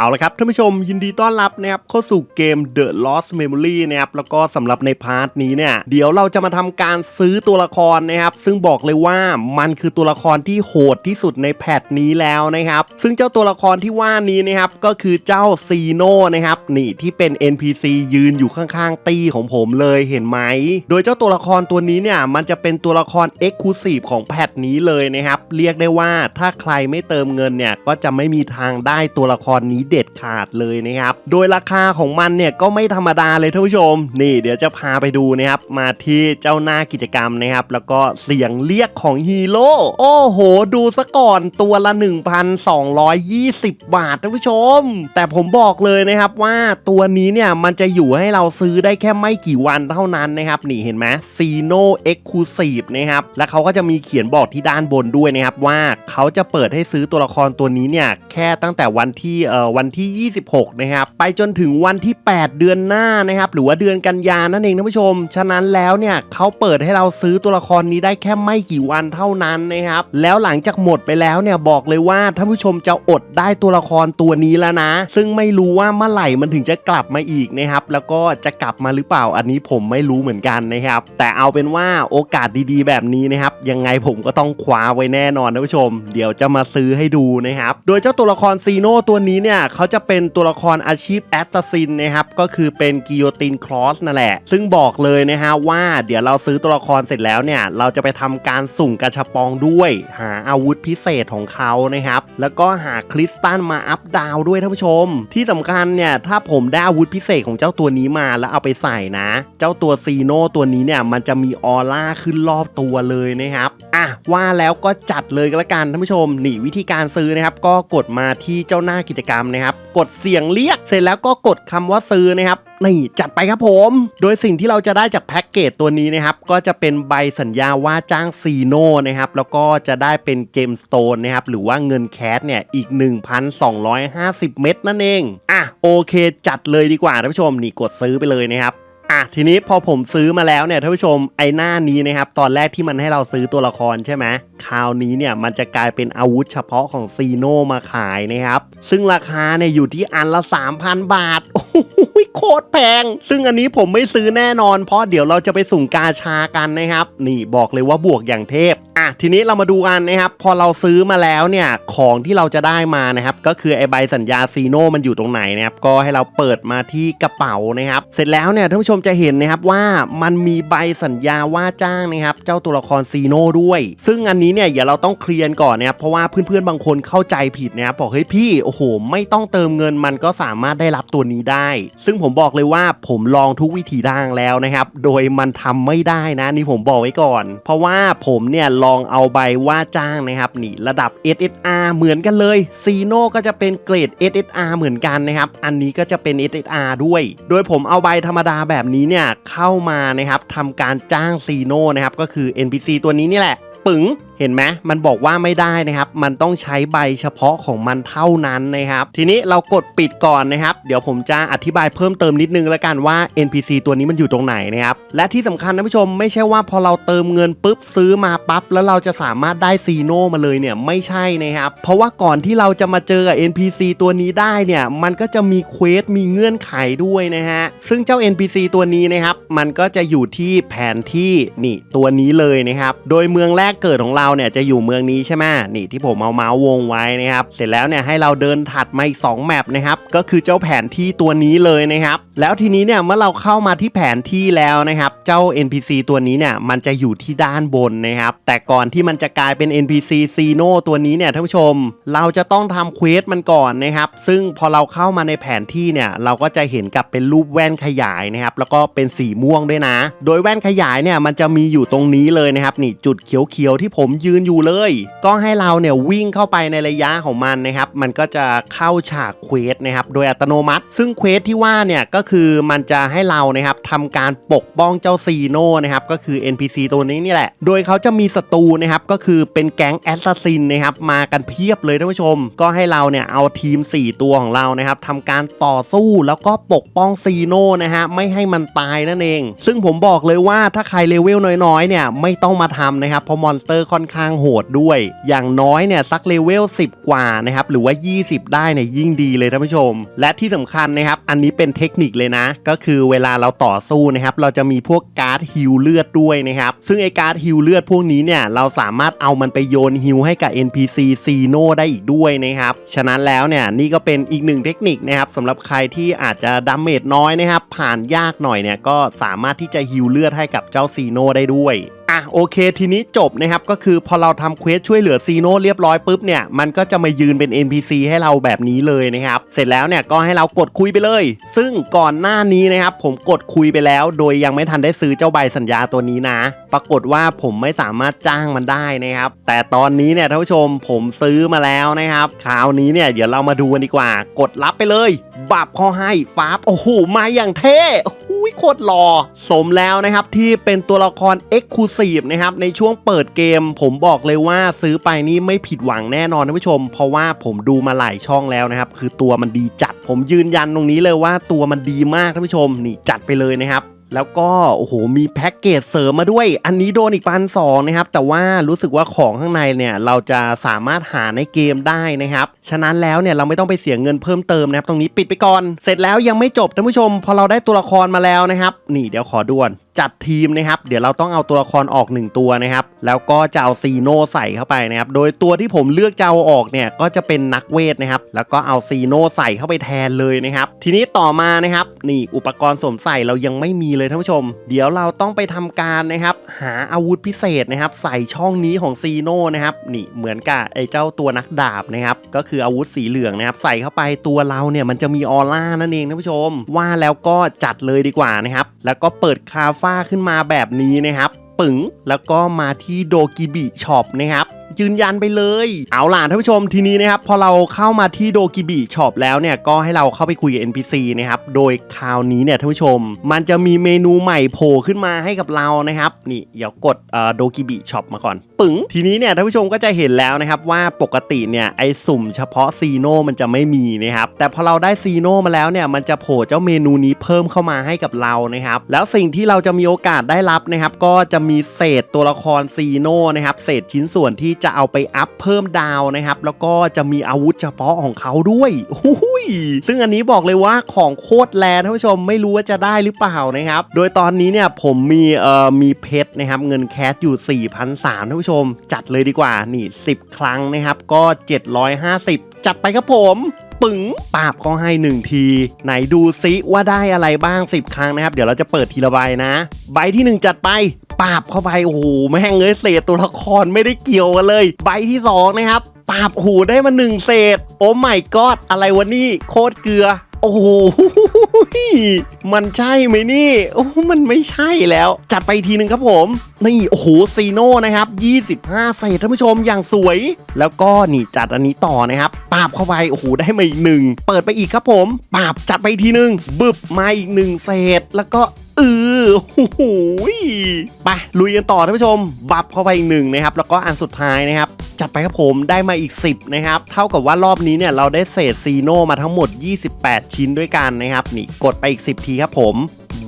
เอาละครับท่านผู้ชมยินดีต้อนรับนะครับเข้าสู่เกม The Lost Memory นะครับแล้วก็สำหรับในพาร์ทนี้เนี่ยเดี๋ยวเราจะมาทำการซื้อตัวละครนะครับ ซึ่งบอกเลยว่ามันคือตัวละครที่โหดที่สุดในแพทนี้แล้วนะครับ ซึ่งเจ้าตัวละครที่ว่านี้นะครับก็คือเจ้าซีโน่นะครับนี่ที่เป็น NPC ยืนอยู่ข้างๆตีของผมเลยเห็นไหม โดยเจ้าตัวละครตัวนี้เนี่ยมันจะเป็นตัวละคร Exclusive ของแพทนี้เลยนะครับ เรียกได้ว่าถ้าใครไม่เติมเงินเนี่ยก็จะไม่มีทางได้ตัวละครนี้เด็ดขาดเลยนะครับ โดยราคาของมันเนี่ยก็ไม่ธรรมดาเลยท่านผู้ชม นี่เดี๋ยวจะพาไปดูนะครับ มาที่เจ้าหน้ากิจกรรมนะครับ แล้วก็เสียงเรียกของฮีโร่โอ้โห ดูซะก่อนตัวละ 1,220 บาทท่านผู้ชม แต่ผมบอกเลยนะครับว่าตัวนี้เนี่ยมันจะอยู่ให้เราซื้อได้แค่ไม่กี่วันเท่านั้นนะครับนี่เห็นไหมซีโนเอ็กซ์คลูซีฟนะครับและเขาก็จะมีเขียนบอกที่ด้านบนด้วยนะครับว่าเขาจะเปิดให้ซื้อตัวละครตัวนี้เนี่ยแค่ตั้งแต่วันที่เอ่อวันที่ 26 นะครับ ไปจนถึงวันที่ 8 เดือนหน้านะครับ หรือว่าเดือนกันยานั่นเองท่านผู้ชม ฉะนั้นแล้วเนี่ยเขาเปิดให้เราซื้อตัวละครนี้ได้แค่ไม่กี่วันเท่านั้นนะครับ แล้วหลังจากหมดไปแล้วเนี่ยบอกเลยว่าท่านผู้ชมจะอดได้ตัวละครตัวนี้แล้วนะ ซึ่งไม่รู้ว่าเมื่อไหร่มันถึงจะกลับมาอีกนะครับ แล้วก็จะกลับมาหรือเปล่าอันนี้ผมไม่รู้เหมือนกันนะครับ แต่เอาเป็นว่าโอกาสดีๆ แบบนี้นะครับ ยังไงผมก็ต้องคว้าไว้แน่นอนท่านผู้ชม เดี๋ยวจะมาซื้อให้ดูนะครับ โดยเจ้าตัวละครซีโน่ตัวนี้เนี่ยเขาจะเป็นตัวละครอาชีพแอสซัสซินนะครับก็คือเป็นกิโยตินครอสนั่นแหละ ซึ่งบอกเลยนะฮะว่าเดี๋ยวเราซื้อตัวละครเสร็จแล้วเนี่ย เราจะไปทำการสุ่มกระชับปองด้วย หาอาวุธพิเศษของเขานะครับ แล้วก็หาคริสตัลมาอัพดาวด้วยท่านผู้ชม ที่สำคัญเนี่ย ถ้าผมได้อาวุธพิเศษของเจ้าตัวนี้มาแล้วเอาไปใส่นะ เจ้าตัวซีโน่ตัวนี้เนี่ยมันจะมีออร่าขึ้นรอบตัวเลยนะครับอะว่าแล้วก็จัดเลยก็แล้วกันท่านผู้ชมนี่วิธีการซื้อนะครับก็กดมาที่เจ้าหน้ากิจกรรมนะครับ กดเสียงเรียกเสร็จแล้วก็กดคำว่าซื้อนะครับนี่จัดไปครับผม โดยสิ่งที่เราจะได้จากแพ็กเกจตัวนี้นะครับ ก็จะเป็นใบสัญญาว่าจ้างซีโน่นะครับ แล้วก็จะได้เป็นเจมสโตนนะครับ หรือว่าเงินแคสเนี่ย อีก 1,250 เม็ดนั่นเอง อะ โอเค จัดเลยดีกว่าท่านผู้ชม นี่กดซื้อไปเลยนะครับ อะทีนี้พอผมซื้อมาแล้วเนี่ยท่านผู้ชมไอ้หน้านี้นะครับตอนแรกที่มันให้เราซื้อตัวละครใช่ไหมคราวนี้เนี่ยมันจะกลายเป็นอาวุธเฉพาะของซีโนมาขายนะครับ ซึ่งราคาเนี่ยอยู่ที่อันละ 3,000 บาทโอ้โห โคตรแพง ซึ่งอันนี้ผมไม่ซื้อแน่นอน เพราะเดี๋ยวเราจะไปสุ่มกาชากันนะครับ นี่บอกเลยว่าบวกอย่างเทพอะทีนี้เรามาดูกันนะครับ พอเราซื้อมาแล้วเนี่ยของที่เราจะได้มานะครับ ก็คือไอใบสัญญาซีโนมันอยู่ตรงไหนนะครับ ก็ให้เราเปิดมาที่กระเป๋านะครับ เสร็จแล้วเนี่ยท่านผู้ชมจะเห็นนะครับว่ามันมีใบสัญญาว่าจ้างนะครับ เจ้าตัวละครซีโนด้วย ซึ่งอันนี้เนี่ยอย่าเราต้องเคลียร์ก่อนนะครับเพราะว่าเพื่อนๆบางคนเข้าใจผิดนะครับบอกเฮ้ยพี่โอ้โห ไม่ต้องเติมเงินมันก็สามารถได้รับตัวนี้ได้ ซึ่งผมผมบอกเลยว่าผมลองทุกวิธีทางแล้วนะครับ โดยมันทำไม่ได้นะนี่ผมบอกไว้ก่อน เพราะว่าผมเนี่ยลองเอาใบว่าจ้างนะครับนี่ระดับ SSR เหมือนกันเลยซีโนก็จะเป็นเกรด SSR เหมือนกันนะครับ อันนี้ก็จะเป็น SSR ด้วย โดยผมเอาใบธรรมดาแบบนี้เนี่ยเข้ามานะครับทำการจ้างซีโนนะครับก็คือ NPC ตัวนี้นี่แหละ ปึ๋ง เห็นไหมมันบอกว่าไม่ได้นะครับ มันต้องใช้ใบเฉพาะของมันเท่านั้นนะครับ ทีนี้เรากดปิดก่อนนะครับ เดี๋ยวผมจะอธิบายเพิ่มเติมนิดนึงแล้วกันว่า NPC ตัวนี้มันอยู่ตรงไหนนะครับ และที่สำคัญนะผู้ชมไม่ใช่ว่าพอเราเติมเงินปุ๊บซื้อมาปั๊บแล้วเราจะสามารถได้ซีโนมาเลยเนี่ยไม่ใช่นะครับ เพราะว่าก่อนที่เราจะมาเจอกับ NPC ตัวนี้ได้เนี่ยมันก็จะมีเควสมีเงื่อนไขด้วยนะฮะซึ่งเจ้า NPC ตัวนี้นะครับมันก็จะอยู่ที่แผนที่นี่ตัวนี้เลยนะครับโดยเมืองแรกเกิดของเราเนี่ยจะอยู่เมืองนี้ใช่ไหมนี่ที่ผมเอาเมาส์วงไว้นะครับ เสร็จแล้วเนี่ยให้เราเดินถัดมาอีก2แมปนะครับก็คือเจ้าแผนที่ตัวนี้เลยนะครับ แล้วทีนี้เนี่ยเมื่อเราเข้ามาที่แผนที่แล้วนะครับ เจ้า NPC ตัวนี้เนี่ยมันจะอยู่ที่ด้านบนนะครับ แต่ก่อนที่มันจะกลายเป็น NPC ซีโนตัวนี้เนี่ยท่านผู้ชม เราจะต้องทำเควสมันก่อนนะครับ ซึ่งพอเราเข้ามาในแผนที่เนี่ยเราก็จะเห็นกับเป็นรูปแว่นขยายนะครับ แล้วก็เป็นสีม่วงด้วยนะ โดยแว่นขยายเนี่ยมันจะมีอยู่ตรงนี้เลยนะครับนี่จุดเขียวๆที่ผมยืนอยู่เลย ก็ให้เราเนี่ยวิ่งเข้าไปในระยะของมันนะครับ มันก็จะเข้าฉากเควสนะครับ โดยอัตโนมัติ ซึ่งเควสที่ว่าเนี่ยก็คือมันจะให้เรานะครับทำการปกป้องเจ้าซีโน่นะครับ ก็คือ NPC ตัวนี้นี่แหละ โดยเขาจะมีศัตรูนะครับ ก็คือเป็นแก๊งแอสซัสซินนะครับ มากันเพียบเลยท่านผู้ชม ก็ให้เราเนี่ยเอาทีม 4 ตัวของเรานะครับทำการต่อสู้แล้วก็ปกป้องซีโน่นะฮะไม่ให้มันตายนั่นเอง ซึ่งผมบอกเลยว่าถ้าใครเลเวลน้อยๆเนี่ยไม่ต้องมาทำนะครับเพราะมอนสเตอร์ค่อนข้างโหดด้วย อย่างน้อยเนี่ยสักเลเวล 10 กว่านะครับหรือว่า 20 ได้เนี่ยยิ่งดีเลยท่านผู้ชม และที่สำคัญนะครับอันนี้เป็นเทคนิคเลยนะ ก็คือเวลาเราต่อสู้นะครับเราจะมีพวกการ์ดฮิลเลือดด้วยนะครับซึ่งไอการ์ดฮิลเลือดพวกนี้เนี่ยเราสามารถเอามันไปโยนฮิลให้กับ NPC ซีโนได้อีกด้วยนะครับฉะนั้นแล้วเนี่ยนี่ก็เป็นอีกหนึ่งเทคนิคนะครับสำหรับใครที่อาจจะดาเมจน้อยนะครับผ่านยากหน่อยเนี่ยก็สามารถที่จะฮิลเลือดให้กับเจ้าซีโนได้ด้วย อะโอเคทีนี้จบนะครับก็คือพอเราทำเควสช่วยเหลือซีโน่เรียบร้อยปุ๊บเนี่ยมันก็จะมายืนเป็น NPC ให้เราแบบนี้เลยนะครับเสร็จแล้วเนี่ยก็ให้เรากดคุยไปเลย ซึ่งก่อนหน้านี้นะครับผมกดคุยไปแล้ว โดยยังไม่ทันได้ซื้อเจ้าใบสัญญาตัวนี้นะ ปรากฏว่าผมไม่สามารถจ้างมันได้นะครับแต่ตอนนี้เนี่ยท่านผู้ชมผมซื้อมาแล้วนะครับคราวนี้เนี่ยเดี๋ยวเรามาดูกันดีกว่า กดรับไปเลยบับเขาให้ฟาบโอ้โหมาอย่างเท่ โอ้โหโคตรหล่อสมแล้วนะครับที่เป็นตัวละคร e x c l u s i v e นะครับในช่วงเปิดเกม ผมบอกเลยว่าซื้อไปนี่ไม่ผิดหวังแน่นอนท่านผู้ชม เพราะว่าผมดูมาหลายช่องแล้วนะครับคือตัวมันดีจัด ผมยืนยันตรงนี้เลยว่าตัวมันดีมากท่านผู้ชมนี่จัดไปเลยนะครับ แล้วก็โอ้โหมีแพ็กเกจเสริมมาด้วย อันนี้โดนอีกพันสองนะครับ แต่ว่ารู้สึกว่าของข้างในเนี่ยเราจะสามารถหาในเกมได้นะครับ ฉะนั้นแล้วเนี่ยเราไม่ต้องไปเสียเงินเพิ่มเติมนะครับ ตรงนี้ปิดไปก่อน เสร็จแล้วยังไม่จบท่านผู้ชม พอเราได้ตัวละครมาแล้วนะครับ นี่เดี๋ยวขอด่วน จัดทีมนะครับ เดี๋ยวเราต้องเอาตัวละครออก 1 ตัวนะครับ แล้วก็จะเอาซีโนใส่เข้าไปนะครับ โดยตัวที่ผมเลือกจะเอาออกเนี่ยก็จะเป็นนักเวทนะครับ แล้วก็เอาซีโนใส่เข้าไปแทนเลยนะครับ ทีนี้ต่อมานะครับ นี่อุปกรณ์สวมใส่เรายังไม่มีเลยท่านผู้ชม เดี๋ยวเราต้องไปทำการนะครับ หาอาวุธพิเศษนะครับ ใส่ช่องนี้ของซีโนนะครับ นี่เหมือนกับไอ้เจ้าตัวนักดาบนะครับ ก็คืออาวุธสีเหลืองนะครับ ใส่เข้าไปตัวเราเนี่ยมันจะมีออร่านั่นเองท่านผู้ชม ว่าแล้วก็จัดเลยดีกว่านะครับ แล้วก็เปิดคาฟ้าขึ้นมาแบบนี้นะครับ ปึ๋งแล้วก็มาที่โดกิบิช็อปนะครับ ยืนยันไปเลย เอาล่ะท่านผู้ชมทีนี้นะครับพอเราเข้ามาที่โดกิบิช็อปแล้วเนี่ยก็ให้เราเข้าไปคุยกับ NPC นะครับโดยคราวนี้เนี่ยท่านผู้ชม มันจะมีเมนูใหม่โผล่ขึ้นมาให้กับเรานะครับ นี่เดี๋ยวกดโดกิบิช็อปมาก่อนปึ๋งทีนี้เนี่ยท่านผู้ชมก็จะเห็นแล้วนะครับว่าปกติเนี่ยไอสุ่มเฉพาะซีโน่มันจะไม่มีนะครับแต่พอเราได้ซีโน่มาแล้วเนี่ยมันจะโผล่เจ้าเมนูนี้เพิ่มเข้ามาให้กับเรานะครับแล้วสิ่งที่เราจะมีโอกาสได้รับนะครับก็จะมีเศษตัวละครซีโน่นะครับเศษชิ้นส่วนที่จะเอาไปอัพเพิ่มดาวนะครับ แล้วก็จะมีอาวุธเฉพาะของเขาด้วยหุยซึ่งอันนี้บอกเลยว่าของโคตรแรงท่านผู้ชมไม่รู้ว่าจะได้หรือเปล่านะครับ โดยตอนนี้เนี่ยผมมีเอ่อมีเพชรนะครับ เงินแคสอยู่ 4,300ท่านผู้ชม จัดเลยดีกว่านี่ 10 ครั้งนะครับ ก็ 750 จัดไปครับผมปึ๋งปาบเขาให้ 1 ที ไหนดูซิว่าได้อะไรบ้าง 10 ครั้งนะครับ เดี๋ยวเราจะเปิดทีละใบนะ ใบที่ 1 จัดไป ปาบเข้าไปโอ้โหแม่งเอ้ยเศษตัวละครไม่ได้เกี่ยวกันเลย ใบที่2นะครับปาบโอ้โหได้มา1เศษ โอ้ไม่กอดอะไรวะนี่โคตรเกลือโอ้โห มันใช่ไหมนี่ โอ้ มันไม่ใช่แล้ว จัดไปทีหนึ่งครับผม นี่ โอ้โห ซีโน่นะครับ 25 เศษท่านผู้ชมอย่างสวย แล้วก็นี่จัดอันนี้ต่อนะครับ ปาบเข้าไป โอ้โห ได้มาอีกหนึ่ง เปิดไปอีกครับผม ปาบจัดไปทีหนึ่งบึบมาอีกหนึ่งเศษ แล้วก็เออ โอ้โหไปลุยกันต่อท่านผู้ชม บับเข้าไปอีกหนึ่งนะครับ แล้วก็อันสุดท้ายนะครับ จัดไปครับผมได้มาอีก 10 นะครับ เท่ากับว่ารอบนี้เนี่ยเราได้เศษซีโนมาทั้งหมด 28 ชิ้นด้วยกันนะครับ นี่กดไปอีก 10 ทีครับผม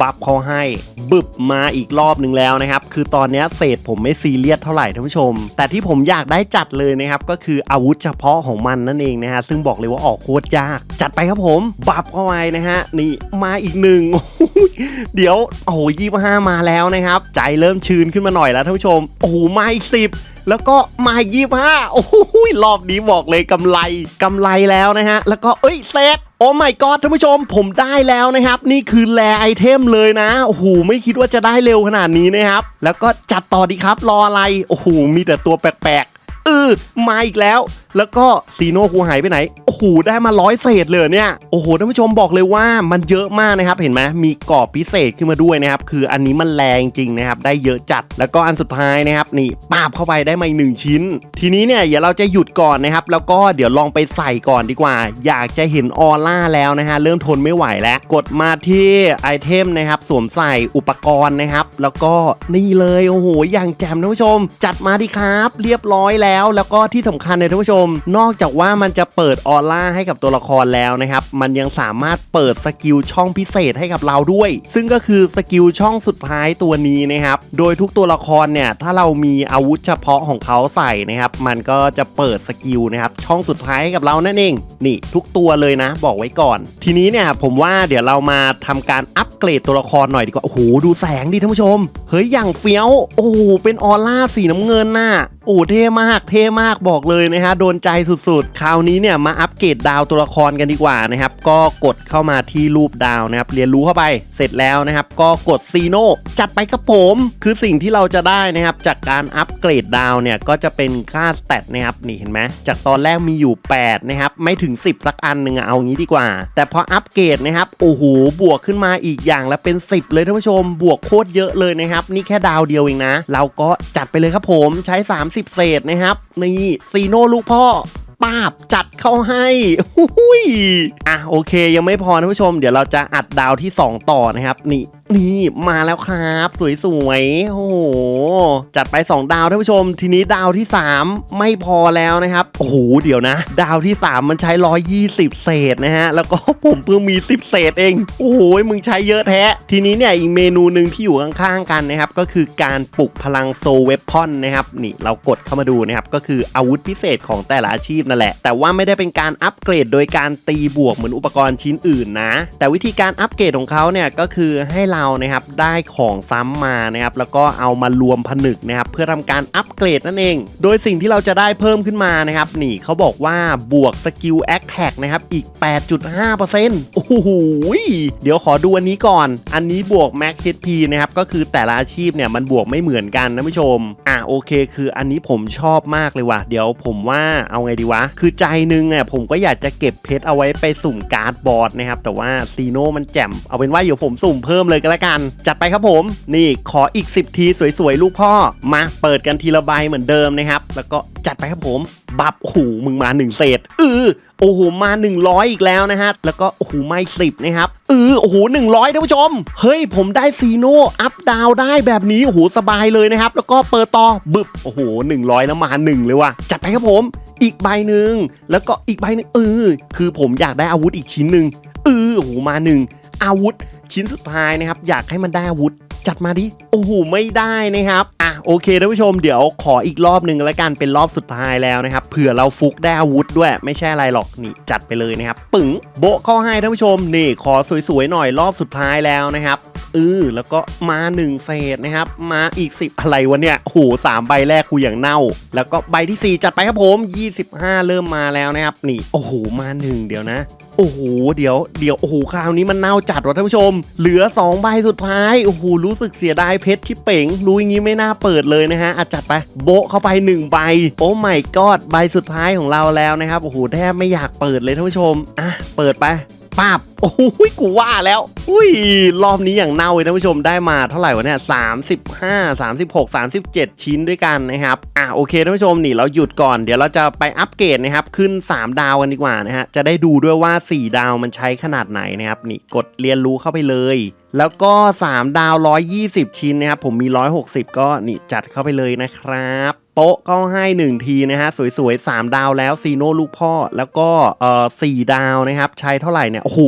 บัฟเขาให้บึบมาอีกรอบหนึ่งแล้วนะครับ คือตอนนี้เศษผมไม่ซีเรียสเท่าไหร่ท่านผู้ชม แต่ที่ผมอยากได้จัดเลยนะครับ ก็คืออาวุธเฉพาะของมันนั่นเองนะฮะซึ่งบอกเลยว่าออกโคตรยาก จัดไปครับผม บัฟเข้าไปนะฮะนี่มาอีกหนึ่งเดี๋ยวโอ้โหยี่ห้ามาแล้วนะครับ ใจเริ่มชื้นขึ้นมาหน่อยแล้วท่านผู้ชม โอ้โหมาอีกสิบแล้วก็มายี่ห้าโอ้โหรอบนี้บอกเลยกำไรกำไรแล้วนะฮะ แล้วก็เอ้ยเซตโอ้ my god ท่านผู้ชม ผมได้แล้วนะครับ นี่คือแลไอเทมเลยนะโอ้โหไม่คิดว่าจะได้เร็วขนาดนี้นะครับ แล้วก็จัดต่อดีครับรออะไรโอ้โหมีแต่ตัวแปลกๆเออมาอีกแล้ว แล้วก็ซีโน่กูหายไปไหน โอ้โห ได้มาร้อยเศษเลยเนี่ย โอ้โห ท่านผู้ชมบอกเลยว่ามันเยอะมากนะครับ เห็นไหมมีกรอบพิเศษขึ้นมาด้วยนะครับ คืออันนี้มันแรงจริงนะครับ ได้เยอะจัด แล้วก็อันสุดท้ายนะครับ นี่ปาบเข้าไปได้มาอีกหนึ่งชิ้น ทีนี้เนี่ยเดี๋ยวเราจะหยุดก่อนนะครับ แล้วก็เดี๋ยวลองไปใส่ก่อนดีกว่า อยากจะเห็นออร่าแล้วนะฮะ เริ่มทนไม่ไหวแล้ว กดมาที่ไอเทมนะครับ สวมใส่อุปกรณ์นะครับ แล้วก็นี่เลย โอ้โห อย่างแจ่มท่านผู้ชม จัดมาดีครับ เรียบร้อยแล้ว แล้วก็ที่สำคัญเลยท่านผู้ชมม นอกจากว่ามันจะเปิดออร่าให้กับตัวละครแล้วนะครับ มันยังสามารถเปิดสกิลช่องพิเศษให้กับเราด้วย ซึ่งก็คือสกิลช่องสุดท้ายตัวนี้นะครับ โดยทุกตัวละครเนี่ยถ้าเรามีอาวุธเฉพาะของเขาใส่นะครับ มันก็จะเปิดสกิลนะครับช่องสุดท้ายให้กับเรานั่นเอง นี่ทุกตัวเลยนะ บอกไว้ก่อน ทีนี้เนี่ยผมว่าเดี๋ยวเรามาทำการอัปเกรดตัวละครหน่อยดีกว่า โอ้โห ดูแสงดิท่านผู้ชม เฮ้ย อย่างเฟี้ยว โอ้โห เป็นออร่าสีน้ำเงินน่ะ อ้เท่มากเท่มากบอกเลยนะฮะโดนใจสุดๆ คราวนี้เนี่ยมาอัปเกรดดาวตัวละครกันดีกว่านะครับก็กดเข้ามาที่รูปดาวนะครับเรียนรู้เข้าไปเสร็จแล้วนะครับ ก็กดซีโนจัดไปกับผมคือสิ่งที่เราจะได้นะครับจากการอัปเกรดดาวเนี่ยก็จะเป็นค่าสเตตนะครับนี่เห็นไหมจากตอนแรกมีอยู่ 8 นะครับ ไม่ถึง 10 สักอันหนึ่งเอางี้ดีกว่า แต่พออัปเกรดนะครับโอ้โหบวกขึ้นมาอีกอย่างละเป็น 10 เลยท่านผู้ชม บวกโคตรเยอะเลยนะครับ นี่แค่ดาวเดียวเองนะ เราก็จัดไปเลยครับผมใช้ 30เศษนะครับ นี่ซีโน่ลูกพ่อป้าบจัดเข้าให้หุยอะโอเคยังไม่พอท่านผู้ชม เดี๋ยวเราจะอัดดาวที่ 2 ต่อนะครับ นี่ นี่มาแล้วครับ สวยๆ โอ้โห จัดไป 2 ดาวท่านผู้ชม ทีนี้ดาวที่ 3 ไม่พอแล้วนะครับ โอ้โห เดี๋ยวนะ ดาวที่ 3 มันใช้ 120 เศษนะฮะ แล้วก็ผมเพิ่งมี 10 เศษเอง โอ้โห มึงใช้เยอะแท้ ทีนี้เนี่ยอีกเมนูหนึ่งที่อยู่ข้างๆกันนะครับ ก็คือการปลุกพลังโซเวพอนนะครับ นี่เรากดเข้ามาดูนะครับ ก็คืออาวุธพิเศษของแต่ละอาชีพนั่นแหละ แต่ว่าไม่ได้เป็นการอัปเกรดโดยการตีบวกเหมือนอุปกรณ์ชิ้นอื่นนะ แต่วิธีการอัปเกรดของเขาเนี่ยก็คือให้เรานะครับได้ของซ้ำมานะครับแล้วก็เอามารวมผนึกนะครับเพื่อทำการอัปเกรดนั่นเอง โดยสิ่งที่เราจะได้เพิ่มขึ้นมานะครับนี่เขาบอกว่าบวกสกิลแอคแท็กนะครับอีก 8.5%โอ้โหเดี๋ยวขอดูอันนี้ก่อน อันนี้บวก Max HP นะครับก็คือแต่ละอาชีพเนี่ยมันบวกไม่เหมือนกันนะผู้ชม อะโอเค คืออันนี้ผมชอบมากเลยว่ะเดี๋ยวผมว่าเอาไงดีวะ คือใจหนึงเนี่ยผมก็อยากจะเก็บเพชรเอาไว้ไปสุ่มการ์ดบอร์ดนะครับแต่ว่าซีโนมันแจ่มเอาเป็นว่าเดี๋ยวผมสุ่มเพิ่มเลยก็ล้วกัน จัดไปครับผม นี่ขออีก 10 ทีสวยๆ ลูกพ่อ มาเปิดกันทีละใบเหมือนเดิมนะครับ แล้วก็จัดไปครับผม บับโอ้โหมึงมาหนึ่งเศษเออโอ้โหมา 100 อีกแล้วนะฮะ แล้วก็โอ้โหไม่สิบนะครับเออโอ้โห100ท่านผู้ชม เฮ้ย ผมได้ซีโน่อัพดาวได้แบบนี้ โอ้โห สบายเลยนะครับ แล้วก็เปิดต่อบึบ โอ้โห100แล้วมา1เลยว่ะ จัดไปครับผม อีกใบหนึ่ง แล้วก็อีกใบหนึ่งเออ คือผมอยากได้อาวุธอีกชิ้นหนึ่งเออโอ้โหมาหนึ่งอาวุธ ชิ้นสุดท้ายนะครับ อยากให้มันได้อาวุธจัดมาดิ โอ้โห ไม่ได้นะครับ อะ โอเคท่านผู้ชม เดี๋ยวขออีกรอบหนึ่งแล้วกันเป็นรอบสุดท้ายแล้วนะครับ เผื่อเราฟุกได้อาวุธด้วย ไม่ใช่อะไรหรอก นี่จัดไปเลยนะครับ ปึ๋ง โบะเข้าให้ท่านผู้ชม นี่ ขอสวยๆหน่อยรอบสุดท้ายแล้วนะครับ เออแล้วก็มา1เศษนะครับ มาอีก 10 อะไรวะเนี่ยโอ้โหสามใบแรกกูอย่างเน่า แล้วก็ใบที่ 4 จัดไปครับผม 25 เริ่มมาแล้วนะครับ นี่ โอ้โห มา 1 เดี๋ยวนะ โอ้โห เดี๋ยวเดี๋ยวโอ้โหคราวนี้มันเน่าจัดว่ะท่านผู้ชม เหลือ 2 ใบสุดท้ายโอ้โหรู้สึกเสียดายเพชรชิเป๋งรู้อย่างนี้ไม่น่าเปิดเลยนะฮะอาจัดไปโบะเข้าไป 1 ใบ โอ้ไม่กอดใบสุดท้ายของเราแล้วนะครับโอ้โหแทบไม่อยากเปิดเลยท่านผู้ชมอะเปิดไป ป้าบ โอ้โหกูว่าแล้วอุ้ยรอบนี้อย่างเน่าเลยท่านผู้ชมได้มาเท่าไหร่วะเนี่ย35 36 37ชิ้นด้วยกันนะครับ อะโอเคท่านผู้ชมนี่เราหยุดก่อนเดี๋ยวเราจะไปอัปเกรดนะครับ ขึ้น 3 ดาวกันดีกว่านะฮะ จะได้ดูด้วยว่า 4 ดาวมันใช้ขนาดไหนนะครับ นี่กดเรียนรู้เข้าไปเลยแล้วก็ 3 ดาว 120 ชิ้นนะครับ ผมมี 160 ก็นี่จัดเข้าไปเลยนะครับ โป๊ะก็ให้1ทีนะฮะสวยๆ 3 ดาวแล้วซีโน่ลูกพ่อ แล้วก็เอ่อ4ดาวนะครับใช้เท่าไหร่เนี่ยโอ้โห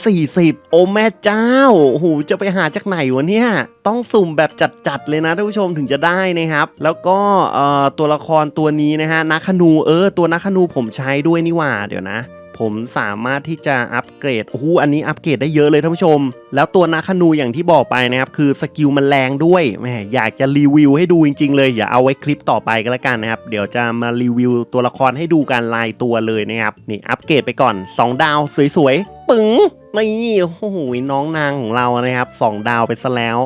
240 โอ้แม่เจ้าโอ้โหจะไปหาจากไหนวะเนี่ย ต้องสุ่มแบบจัดๆเลยนะท่านผู้ชมถึงจะได้นะครับ แล้วก็เอ่อตัวละครตัวนี้นะฮะนักขนูเออตัวนักขนูผมใช้ด้วยนี่หว่าเดี๋ยวนะ ผมสามารถที่จะอัปเกรดโอ้โหอันนี้อัปเกรดได้เยอะเลยท่านผู้ชม แล้วตัวนาคานูอย่างที่บอกไปนะครับคือสกิลมันแรงด้วยแหมอยากจะรีวิวให้ดูจริง ๆ เลยอย่าเอาไว้คลิปต่อไปก็แล้วกันนะครับเดี๋ยวจะมารีวิวตัวละครให้ดูการลายตัวเลยนะครับนี่อัปเกรดไปก่อน 2 ดาวสวยๆปึ๋งนี่โอ้โหน้องนางของเรานะครับ 2 ดาวไปซะแล้ว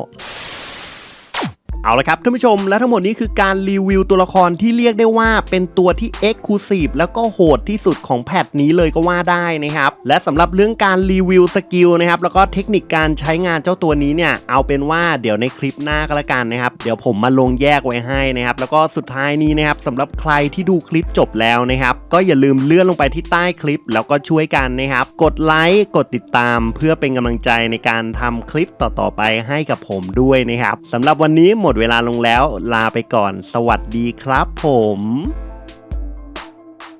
เอาละครับท่านผู้ชมและทั้งหมดนี้คือการรีวิวตัวละครที่เรียกได้ว่าเป็นตัวที่ Exclusive แล้วก็โหดที่สุดของแพทนี้เลยก็ว่าได้นะครับ และสำหรับเรื่องการรีวิวสกิลนะครับแล้วก็เทคนิคการใช้งานเจ้าตัวนี้เนี่ย เอาเป็นว่าเดี๋ยวในคลิปหน้าก็แล้วกันนะครับ เดี๋ยวผมมาลงแยกไว้ให้นะครับ แล้วก็สุดท้ายนี้นะครับสำหรับใครที่ดูคลิปจบแล้วนะครับ ก็อย่าลืมเลื่อนลงไปที่ใต้คลิป แล้วก็ช่วยกันนะครับ กดไลค์กดติดตาม เพื่อเป็นกำลังใจในการทำคลิปต่อๆไปให้กับผมด้วยนะครับสำหรับวันนี้หมดเวลาลงแล้ว ลาไปก่อน สวัสดีครับผม